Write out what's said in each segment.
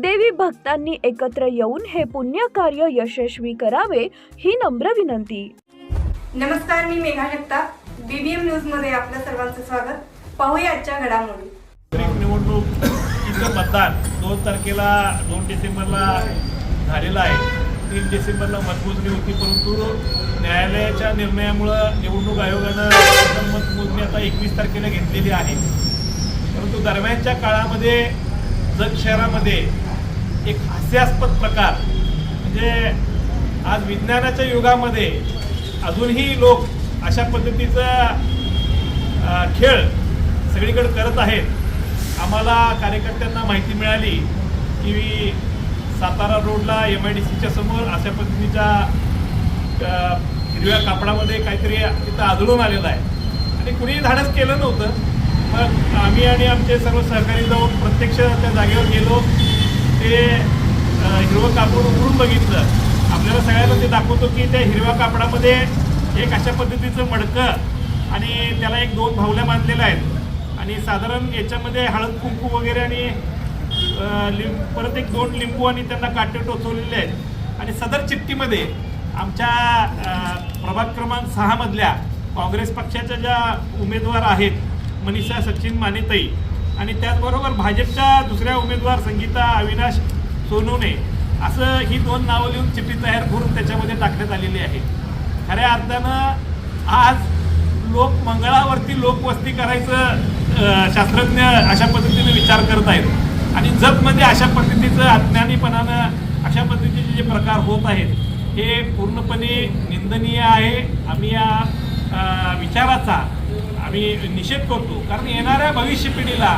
देवी भक्तांनी एकत्र येऊन हे पुण्य कार्य यशस्वी करावे ही नम्र विनंती. नमस्कार मी मेघा जगताप बीबीएम न्यूजमध्ये आपलं सर्वांचं स्वागत. पाहूया आजच्या घडामोडी. निवडणूक मतदान. दोन तारखेला दोन डिसेंबरला झालेलं आहे. तीन डिसेंबरला मतमोजणी होती परंतु न्यायालयाच्या निर्णयामुळं निवडणूक आयोगानं मतमोजणी आता एकवीस तारखेला घेतलेली आहे. परंतु दरम्यानच्या काळामध्ये जत शहरामध्ये एक हास्यास्पद प्रकार. म्हणजे आज विज्ञानाच्या युगामध्ये अजूनही लोक अशा पद्धतीचा खेळ सगळीकडे करत आहेत. आम्हाला कार्यकर्त्यांना माहिती मिळाली की सातारा रोडला एम आय डी सीच्या समोर अशा पद्धतीच्या हिरव्या कापडामध्ये काहीतरी तिथं आदळून आलेलं आहे. आणि कुणीही धाडस केलं नव्हतं. मग आम्ही आणि आमचे सर्व सहकारी जाऊन प्रत्यक्ष त्या जागेवर गेलो. ते हिरवं कापड उघडून बघितलं. आपल्याला सगळ्यांना ते दाखवतो की त्या हिरव्या कापडामध्ये एक अशा पद्धतीचं मडकं आणि त्याला एक दोन भावल्या बांधलेल्या आहेत. आणि साधारण याच्यामध्ये हळद कुंकू वगैरे आणि लिंब परत एक दोन लिंबू आणि त्यांना काटे टोचवलेले आहेत. आणि सदर चिठ्ठीमध्ये आमच्या प्रभाग क्रमांक सहामधल्या काँग्रेस पक्षाच्या ज्या उमेदवार आहेत मनीषा सचिन मानेताई आणि त्याचबरोबर भाजपच्या दुसऱ्या उमेदवार संगीता अविनाश सोनूने असं ही दोन नावं लिहून चिठ्ठी तयार करून त्याच्यामध्ये टाकण्यात आलेली आहे. खऱ्या अर्थानं आज लोक मंगळावरती लोकवस्ती करायचं शास्त्रज्ञ अशा पद्धतीने विचार करत आहेत. आणि जगमध्ये अशा पद्धतीचं अज्ञानीपणानं अशा पद्धतीचे जे प्रकार होत आहेत हे पूर्णपणे निंदनीय आहे. आम्ही या विचाराचा आम्ही निषेध करतो. कारण येणाऱ्या भविष्य पिढीला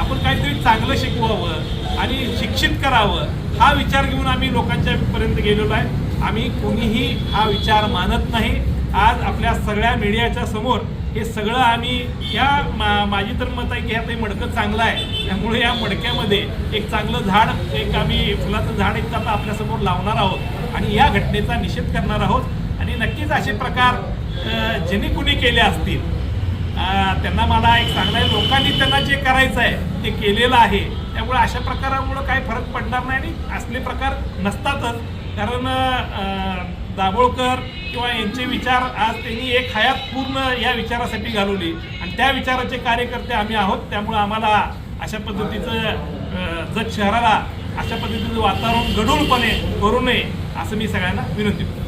आपण काहीतरी चांगलं शिकवावं आणि शिक्षित करावं हा विचार घेऊन आम्ही लोकांच्या पर्यंत गेलेलो आहे. आम्ही कोणीही हा विचार मानत नाही. आज आपल्या सगळ्या मीडियाच्या समोर हे सगळं आम्ही या मा माझी तर मत आहे की ह्यात हे मडकं चांगलं आहे. त्यामुळे या मडक्यामध्ये एक चांगलं झाड एक आम्ही फुलाचं झाड एक आता आपल्यासमोर लावणार आहोत आणि या घटनेचा निषेध करणार आहोत. आणि नक्कीच असे प्रकार ज्यांनी कुणी केले असतील. त्यांना मला एक सांगणार आहे लोकांनी त्यांना जे करायचं आहे ते केलेलं आहे. त्यामुळे अशा प्रकारामुळं काही फरक पडणार नाही आणि असले प्रकार नसतातच. कारण दाभोळकर किंवा यांचे विचार आज त्यांनी एक हयात पूर्ण या विचारासाठी घालवली. आणि त्या विचाराचे कार्यकर्ते आम्ही आहोत. त्यामुळं आम्हाला अशा पद्धतीचं जग शहराला अशा पद्धतीचं वातावरण गढूळपणे करू नये असं मी सगळ्यांना विनंती करतो.